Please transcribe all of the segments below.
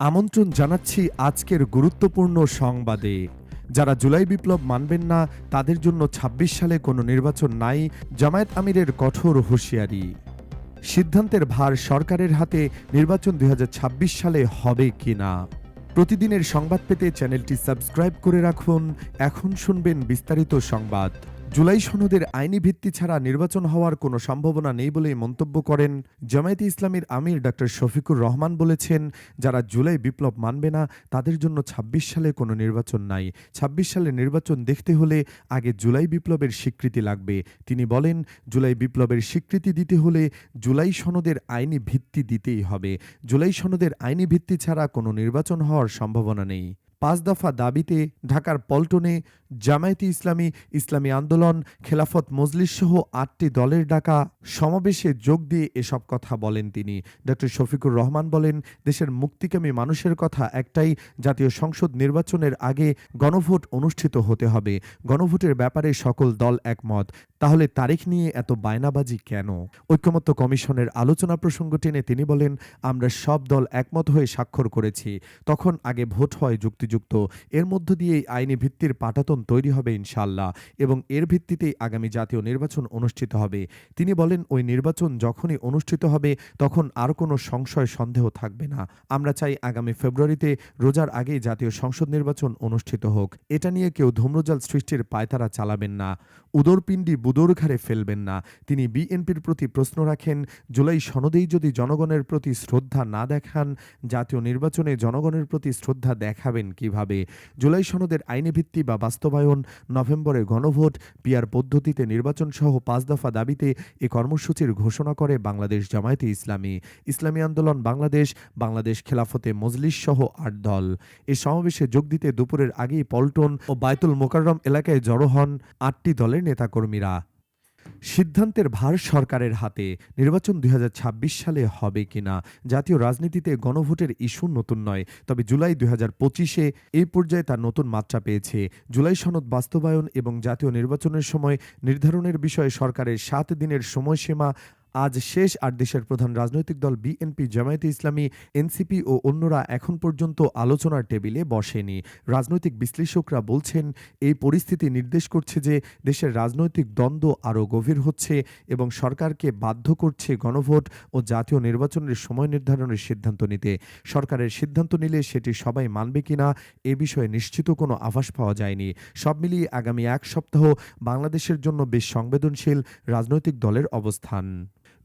আমন্ত্রণ জানাচ্ছি আজকের গুরুত্বপূর্ণ সংবাদে। যারা জুলাই বিপ্লব মানবেন না, তাদের জন্য ২৬ সালে কোনো নির্বাচন নাই, জামায়াত আমিরের কঠোর হুঁশিয়ারি। সিদ্ধান্তের ভার সরকারের হাতে, নির্বাচন দু হাজার ছাব্বিশ সালে হবে কিনা? প্রতিদিনের সংবাদ পেতে চ্যানেলটি সাবস্ক্রাইব করে রাখুন। এখন শুনবেন বিস্তারিত সংবাদ। জুলাই সনদের আইনি ভিত্তি ছাড়া নির্বাচন হওয়ার কোনো সম্ভাবনা নেই বলেই মন্তব্য করেন জামায়াতে ইসলামীর আমির ডক্টর শফিকুর রহমান বলেছেন, যারা জুলাই বিপ্লব মানবে না, তাদের জন্য ২৬ সালে কোনো নির্বাচন নাই। ২৬ সালে নির্বাচন দেখতে হলে আগে জুলাই বিপ্লবের স্বীকৃতি লাগবে। তিনি বলেন, জুলাই বিপ্লবের স্বীকৃতি দিতে হলে জুলাই সনদের আইনি ভিত্তি দিতেই হবে। জুলাই সনদের আইনি ভিত্তি ছাড়া কোনো নির্বাচন হওয়ার সম্ভাবনা নেই। পাঁচ দফা দাবিতে ঢাকার পল্টনে জামায়াতে ইসলামী ইসলামী আন্দোলন, খেলাফত মজলিস সহ আটটি দলের ডাকা সমাবেশে যোগ দিয়ে এসব কথা বলেন তিনি। ডক্টর শফিকুর রহমান বলেন, দেশের মুক্তিকামী মানুষের কথা একটাই, জাতীয় সংসদ নির্বাচনের আগে গণভোট অনুষ্ঠিত হতে হবে। গণভোটের ব্যাপারে সকল দল একমত। তাহলে তারিখ নিয়ে এত বায়নাবাজি কেন? ঐক্যমত্য কমিশনের আলোচনা প্রসঙ্গ টেনে তিনি বলেন, আমরা সব দল একমত হয়ে স্বাক্ষর করেছি। তখন আগে ভোট হয় যুক্তিযুক্ত। এর মধ্য দিয়েই আইনি ভিত্তির পাটাতন তৈরি হবে ইনশাল্লাহ এবং এর ভিত্তিতেই আগামী জাতীয় নির্বাচন অনুষ্ঠিত হবে। তিনি বলেন, ওই নির্বাচন যখনই অনুষ্ঠিত হবে, তখন আর কোনো সংশয়, সন্দেহ থাকবে না। আমরা চাই আগামী ফেব্রুয়ারিতে রোজার আগেই জাতীয় সংসদ নির্বাচন অনুষ্ঠিত হোক। এটা নিয়ে কেউ ধূম্রজাল সৃষ্টির পায়তারা চালাবেন না। উদরপিণ্ডি বুদর ঘাড়ে ফেলবেন না। তিনি বিএনপির প্রতি প্রশ্ন রাখেন, জুলাই সনদেই যদি জনগণের প্রতি শ্রদ্ধা না দেখান, জাতীয় নির্বাচনে জনগণের প্রতি শ্রদ্ধা দেখাবেন কীভাবে? জুলাই সনদের আইনি ভিত্তি বা বাস্তবায়ন নভেম্বরে গণভোট পিয়ার পদ্ধতিতে নির্বাচন সহ পাঁচ দফা দাবিতে এ কর্মসূচির ঘোষণা করে বাংলাদেশ জামায়াতে ইসলামী। ইসলামী আন্দোলন বাংলাদেশ বাংলাদেশ খেলাফতে মজলিস সহ আট দল। এ সমাবেশে যোগ দিতে দুপুরের আগেই পল্টন ও বায়তুল মোকাররম এলাকায় জড়ো হন আটটি দলের নেতাকর্মীরা। সিদ্ধান্তের ভার সরকারের হাতে। নির্বাচন দুই হাজার ছাব্বিশ সালে হবে কিনা? জাতীয় রাজনীতিতে গণভোটের ইস্যু নতুন নয়, তবে জুলাই দুই হাজার পঁচিশে এই পর্যায়ে তার নতুন মাত্রা পেয়েছে। জুলাই সনদ বাস্তবায়ন এবং জাতীয় নির্বাচনের সময় নির্ধারণের বিষয়ে সরকারের সাত দিনের সময়সীমা আজ শেষ আর দেশের প্রধান রাজনৈতিক দল বিএনপি, জামায়াতে ইসলামী, এনসিপি ও অন্যরা এখন পর্যন্ত আলোচনার টেবিলে বসেনি। রাজনৈতিক বিশ্লেষকরা বলছেন, এই পরিস্থিতি নির্দেশ করছে যে দেশের রাজনৈতিক দ্বন্দ্ব আরও গভীর হচ্ছে এবং সরকারকে বাধ্য করছে গণভোট ও জাতীয় নির্বাচনের সময় নির্ধারণের সিদ্ধান্ত নিতে। সরকারের সিদ্ধান্ত নিলে সেটি সবাই মানবে কিনা, এ বিষয়ে নিশ্চিত কোনো আভাস পাওয়া যায়নি। সব মিলিয়ে আগামী এক সপ্তাহ বাংলাদেশের জন্য বেশ সংবেদনশীল রাজনৈতিক দলের অবস্থান।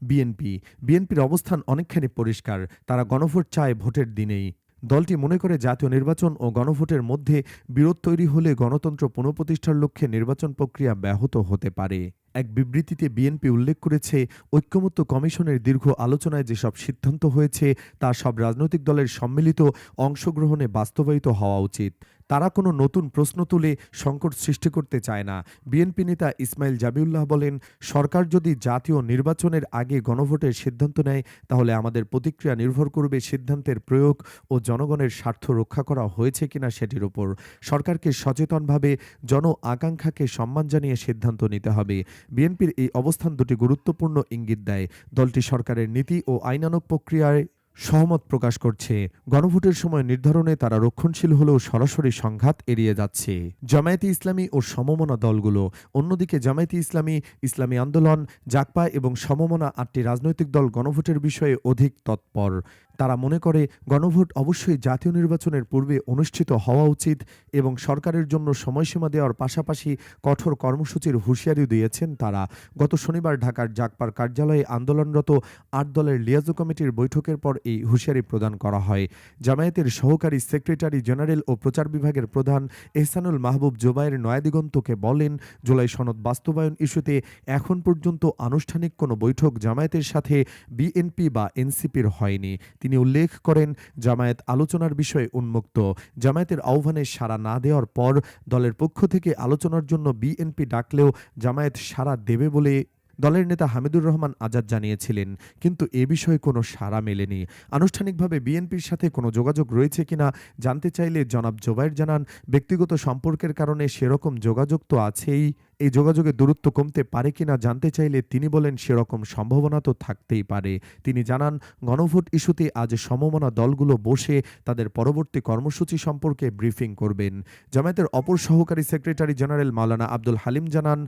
বিএনপি। বিএনপির অবস্থান অনেকখানি পরিষ্কার। তারা গণভোট চায় ভোটের দিনেই। দলটি মনে করে জাতীয় নির্বাচন ও গণভোটের মধ্যে বিরোধ তৈরি হলে গণতন্ত্র পুনঃপ্রতিষ্ঠার লক্ষ্যে নির্বাচন প্রক্রিয়া ব্যাহত হতে পারে। এক বিবৃতিতে বিএনপি উল্লেখ করেছে, ঐক্যমত্য কমিশনের দীর্ঘ আলোচনায় যেসব সিদ্ধান্ত হয়েছে, তা সব রাজনৈতিক দলের সম্মিলিত অংশগ্রহণে বাস্তবায়িত হওয়া উচিত। তারা কোনো নতুন প্রশ্ন তুলে সংকট সৃষ্টি করতে চায় না। বিএনপি নেতা ইসমাইল জাবিউল্লাহ বলেন, সরকার যদি জাতীয় নির্বাচনের আগে গণভোটের সিদ্ধান্ত নেয়, তাহলে আমাদের প্রতিক্রিয়া নির্ভর করবে সিদ্ধান্তের প্রয়োগ ও জনগণের স্বার্থ রক্ষা করা হয়েছে কিনা সেটির উপর। সরকারকে সচেতনভাবে জন আকাঙ্ক্ষাকে সম্মান জানিয়ে সিদ্ধান্ত নিতে হবে। বিএনপির এই অবস্থান দুটি গুরুত্বপূর্ণ ইঙ্গিত দেয়। দলটি সরকারের নীতি ও আইনানুগ প্রক্রিয়ায় সহমত প্রকাশ করছে। গণভোটের সময় নির্ধারণে তারা রক্ষণশীল হলেও সরাসরি সংঘাত এড়িয়ে যাচ্ছে। জামায়াতে ইসলামী ও সমমনা দলগুলো, অন্যদিকে জামায়াতে ইসলামী ইসলামী আন্দোলন জাকপা এবং সমমনা আটটি রাজনৈতিক দল গণভোটের বিষয়ে অধিক তৎপর। তারা মনে করে গণভোট অবশ্যই জাতীয় নির্বাচনের পূর্বে অনুষ্ঠিত হওয়া উচিত এবং সরকারের জন্য সময়সীমা দেওয়ার পাশাপাশি কঠোর কর্মসূচির হুঁশিয়ারি দিয়েছেন তারা। গত শনিবার ঢাকার জাকপার কার্যালয়ে আন্দোলনরত আট দলের লিয়াজো কমিটির বৈঠকের পর এই হুঁশিয়ারি প্রদান করা হয়। জামায়াতের সহকারী সেক্রেটারি জেনারেল ও প্রচার বিভাগের প্রধান এহসানুল মাহবুব জোবায়ের নয়াদিগন্তকে বলেন, জুলাই সনদ বাস্তবায়ন ইস্যুতে এখন পর্যন্ত আনুষ্ঠানিক কোনো বৈঠক জামায়াতের সাথে বিএনপি বা এনসিপির হয়নি। তিনি উল্লেখ করেন, জামায়াত আলোচনার বিষয়ে উন্মুক্ত। জামায়াতের আহ্বানে সাড়া না দেওয়ার পর দলের পক্ষ থেকে আলোচনার জন্য বিএনপি ডাকলেও জামায়াত সাড়া দেবে বলে দলের নেতা হামিদুর রহমান আজাদ জানিয়েছিলেন। কিন্তু এ বিষয়ে কোনো সাড়া মেলেনি। আনুষ্ঠানিকভাবে বিএনপির সাথে কোনো যোগাযোগ রয়েছে কিনা জানতে চাইলে জনাব জোবাইর জানান, ব্যক্তিগত সম্পর্কের কারণে সেরকম যোগাযোগ তো আছেই। এই যোগাযোগের দূরত্ব কমতে পারে কিনা জানতে চাইলে তিনি বলেন, সেরকম সম্ভাবনা তো থাকতেই পারে। তিনি জানান, গণভোট ইস্যুতে আজ সমমনা দলগুলো বসে তাদের পরবর্তী কর্মসূচি সম্পর্কে ব্রিফিং করবেন। জামায়াতের অপর সহকারী সেক্রেটারি জেনারেল মাওলানা আব্দুল হালিম জানান,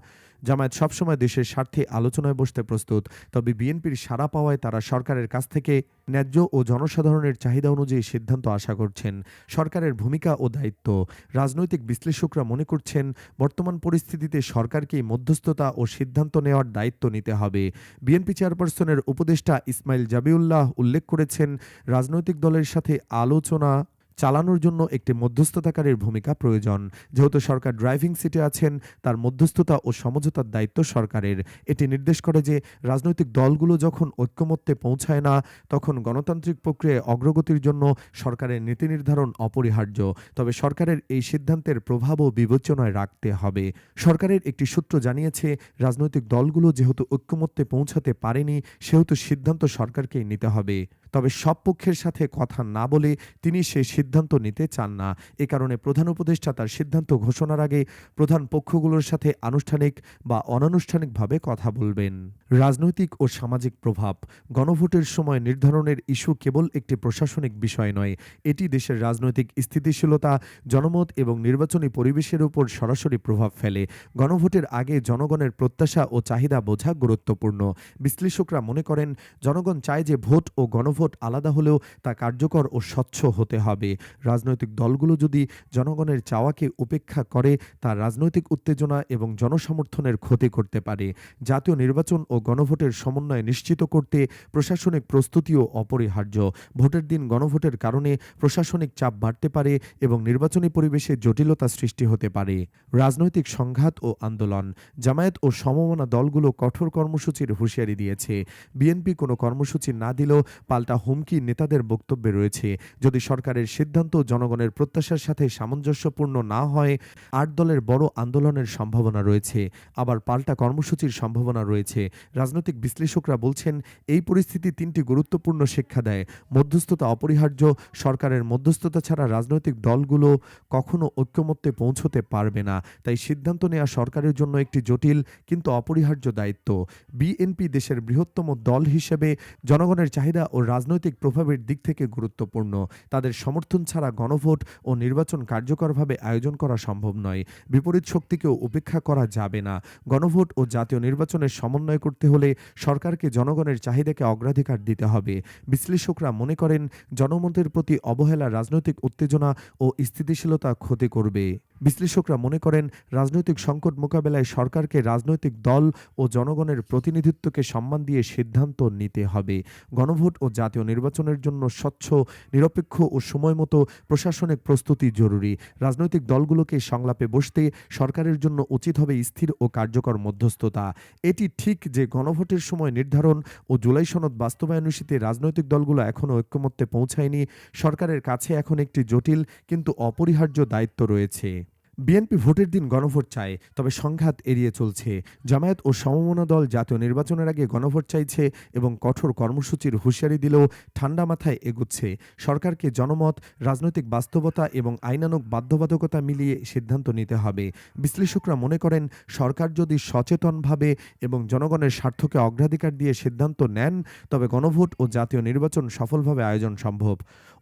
জামায়াত সবসময় দেশের স্বার্থে আলোচনায় বসতে প্রস্তুত, তবে বিএনপির সাড়া পাওয়ায় তারা সরকারের কাছ থেকে ন্যায্য ও জনসাধারণের চাহিদা অনুযায়ী সিদ্ধান্ত আশা করছেন। সরকারের ভূমিকা ও দায়িত্ব। রাজনৈতিক বিশ্লেষকরা মনে করছেন, বর্তমান পরিস্থিতিতে সরকারকেই মধ্যস্থতা ও সিদ্ধান্ত নেওয়ার দায়িত্ব নিতে হবে। বিএনপি চেয়ারপারসনের উপদেষ্টা ইসমাইল জাবিউল্লাহ উল্লেখ করেছেন, রাজনৈতিক দলের সাথে আলোচনা চালানোর জন্য একটি মধ্যস্থতাকারীর ভূমিকা প্রয়োজন। যেহেতু সরকার ড্রাইভিং সিটে আছেন, তার মধ্যস্থতা ও সমঝোতার দায়িত্ব সরকারের। এটি নির্দেশ করে যে, রাজনৈতিক দলগুলো যখন ঐক্যমত্যে পৌঁছায় না, তখন গণতান্ত্রিক প্রক্রিয়ায় অগ্রগতির জন্য সরকারের নীতি নির্ধারণ অপরিহার্য। তবে সরকারের এই সিদ্ধান্তের প্রভাবও বিবেচনায় রাখতে হবে। সরকারের একটি সূত্র জানিয়েছে, রাজনৈতিক দলগুলো যেহেতু ঐক্যমত্যে পৌঁছাতে পারেনি, সেহেতু সিদ্ধান্ত সরকারকেই নিতে হবে। তবে সব পক্ষের সাথে কথা না বলে তিনি সেই সিদ্ধান্ত নিতে চান না। এ কারণে প্রধান উপদেষ্টা তার সিদ্ধান্ত ঘোষণার আগে প্রধান পক্ষগুলোর সাথে আনুষ্ঠানিক বা অনানুষ্ঠানিকভাবে কথা বলবেন। রাজনৈতিক ও সামাজিক প্রভাব। গণভোটের সময় নির্ধারণের ইস্যু কেবল একটি প্রশাসনিক বিষয় নয়। এটি দেশের রাজনৈতিক স্থিতিশীলতা, জনমত এবং নির্বাচনী পরিবেশের উপর সরাসরি প্রভাব ফেলে। গণভোটের আগে জনগণের প্রত্যাশা ও চাহিদা বোঝা গুরুত্বপূর্ণ। বিশ্লেষকরা মনে করেন, জনগণ চায় যে ভোট ও গণভোট আলাদা হলেও তা কার্যকর ও স্বচ্ছ হতে হবে। রাজনৈতিক দলগুলো যদি জনগণের চাওয়াকে উপেক্ষা করে তা রাজনৈতিক উত্তেজনা এবং জনসমর্থনের ক্ষতি করতে পারে। জাতীয় নির্বাচন ও গণভোটের সমন্বয় নিশ্চিত করতে প্রশাসনিক প্রস্তুতিও অপরিহার্য। ভোটের দিন গণভোটের কারণে প্রশাসনিক চাপ বাড়তে পারে এবং নির্বাচনী পরিবেশে জটিলতা সৃষ্টি হতে পারে। রাজনৈতিক সংঘাত ও আন্দোলন। জামায়াত ও সমমনা দলগুলো কঠোর কর্মসূচির হুঁশিয়ারি দিয়েছে। বিএনপি কোনো কর্মসূচি না দিলেও পাল্টা হুমকি নেতাদের বক্তব্যে রয়েছে। যদি সরকারের সিদ্ধান্ত জনগণের প্রত্যাশার সাথে সামঞ্জস্যপূর্ণ না হয়, আট দলের বড় আন্দোলনের সম্ভাবনা রয়েছে। আবার পাল্টা কর্মসূচির সম্ভাবনা রয়েছে। রাজনৈতিক বিশ্লেষকরা বলছেন, এই পরিস্থিতি তিনটি গুরুত্বপূর্ণ শিক্ষা দেয়। মধ্যস্থতা অপরিহার্য, সরকারের মধ্যস্থতা ছাড়া রাজনৈতিক দলগুলো কখনো ঐক্যমত্যে পৌঁছতে পারবে না। তাই সিদ্ধান্ত নেওয়া সরকারের জন্য একটি জটিল কিন্তু অপরিহার্য দায়িত্ব। বিএনপি দেশের বৃহত্তম দল হিসেবে জনগণের চাহিদা ও রাজনৈতিক প্রভাবের দিক থেকে গুরুত্বপূর্ণ। তাদের সমর্থন ছাড়া গণভোট ও নির্বাচন কার্যকরভাবে আয়োজন করা সম্ভব নয়। বিপরীত শক্তিকেও উপেক্ষা করা যাবে না। গণভোট ও জাতীয় নির্বাচনের সমন্বয় করতে হলে সরকারকে জনগণের চাহিদাকে অগ্রাধিকার দিতে হবে। বিশ্লেষকরা মনে করেন, জনমতের প্রতি অবহেলা রাজনৈতিক উত্তেজনা ও স্থিতিশীলতা ক্ষতি করবে। বিশ্লেষকরা মনে করেন, রাজনৈতিক সংকট মোকাবেলায় সরকারকে রাজনৈতিক দল ও জনগণের প্রতিনিধিত্বকে সম্মান দিয়ে সিদ্ধান্ত নিতে হবে। গণভোট ও জাতীয় নির্বাচনের জন্য স্বচ্ছ, নিরপেক্ষ ও সময়মতো প্রশাসনিক প্রস্তুতি জরুরি। রাজনৈতিক দলগুলোকে সংলাপে বসতে সরকারের জন্য উচিত হবে স্থির ও কার্যকর মধ্যস্থতা। এটি ঠিক যে গণভোটের সময় নির্ধারণ ও জুলাই সনদ বাস্তবায়ন ইস্যুতে রাজনৈতিক দলগুলো এখনও ঐক্যমত্যে পৌঁছায়নি। সরকারের কাছে এখন একটি জটিল কিন্তু অপরিহার্য দায়িত্ব রয়েছে। বিএনপি ভোটের দিন গণভোট চায়, তবে সংঘাত এড়িয়ে চলছে। জামায়াত ও সমমনা দল জাতীয় নির্বাচনের আগে গণভোট চাইছে এবং কঠোর কর্মসূচির হুঁশিয়ারি দিলেও ঠান্ডা মাথায় এগুচ্ছে। সরকারকে জনমত, রাজনৈতিক বাস্তবতা এবং আইনানুগ বাধ্যবাধকতা মিলিয়ে সিদ্ধান্ত নিতে হবে। বিশ্লেষকরা মনে করেন, সরকার যদি সচেতনভাবে এবং জনগণের স্বার্থকে অগ্রাধিকার দিয়ে সিদ্ধান্ত নেন, তবে গণভোট ও জাতীয় নির্বাচন সফলভাবে আয়োজন সম্ভব।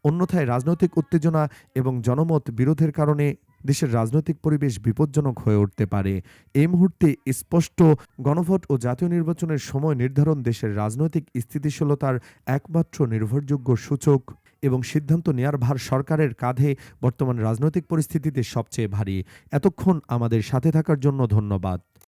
অন্যথায় রাজনৈতিক উত্তেজনা এবং জনমত বিরোধের কারণে দেশের রাজনৈতিক পরিবেশ বিপজ্জনক হয়ে উঠতে পারে। এই মুহূর্তে স্পষ্ট গণভোট ও জাতীয় নির্বাচনের সময় নির্ধারণ দেশের রাজনৈতিক স্থিতিশীলতার একমাত্র নির্ভরযোগ্য সূচক এবং সিদ্ধান্ত নেয়ার ভার সরকারের কাঁধে বর্তমান রাজনৈতিক পরিস্থিতিতে সবচেয়ে ভারী। এতক্ষণ আমাদের সাথে থাকার জন্য ধন্যবাদ।